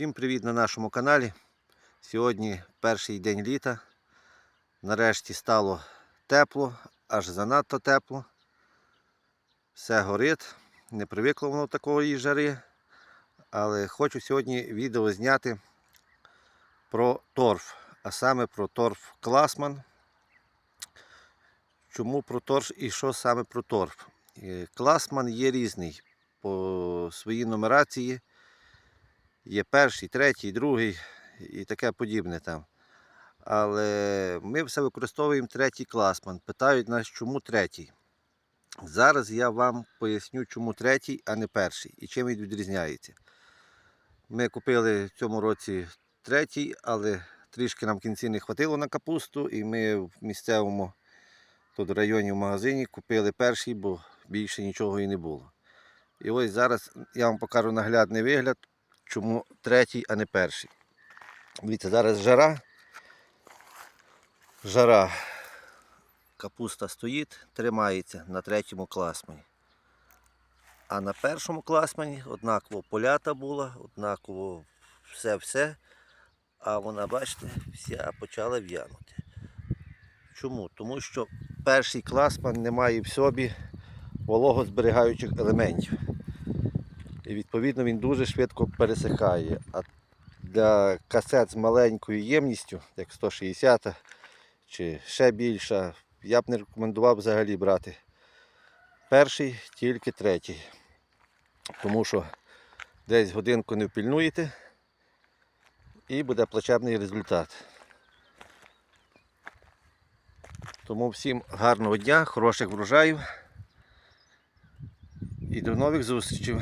Всім привіт на нашому каналі. Сьогодні перший день літа. Нарешті стало тепло, аж занадто тепло. Все горить. Не привикло воно такої жари. Але хочу сьогодні відео зняти про торф, а саме про торф Класман. Чому про торф і що саме про торф? Е, Класман є різний по своїй нумерації. Є перший, третій, другий і таке подібне там. Але ми все використовуємо третій класман. Питають нас, чому третій. Зараз я вам поясню, чому третій, а не перший і чим він відрізняється. Ми купили в цьому році третій, але трішки нам в кінці не хватило на капусту, і ми в місцевому тут районі в магазині купили перший, бо більше нічого і не було. І ось зараз я вам покажу наглядний вигляд, чому третій, а не перший. Дивіться, зараз жара. Жара. Капуста стоїть, тримається на третьому класмані. А на першому класмані однаково полята була, однаково все-все. А вона, бачите, вся почала в'янути. Чому? Тому що перший класман не має в собі вологозберігаючих елементів. І відповідно він дуже швидко пересихає. А для касет з маленькою ємністю, як 160 чи ще більша, я б не рекомендував взагалі брати перший, тільки третій. Тому що десь годинку не впільнуєте і буде плачевний результат. Тому всім гарного дня, хороших врожаїв і до нових зустрічей.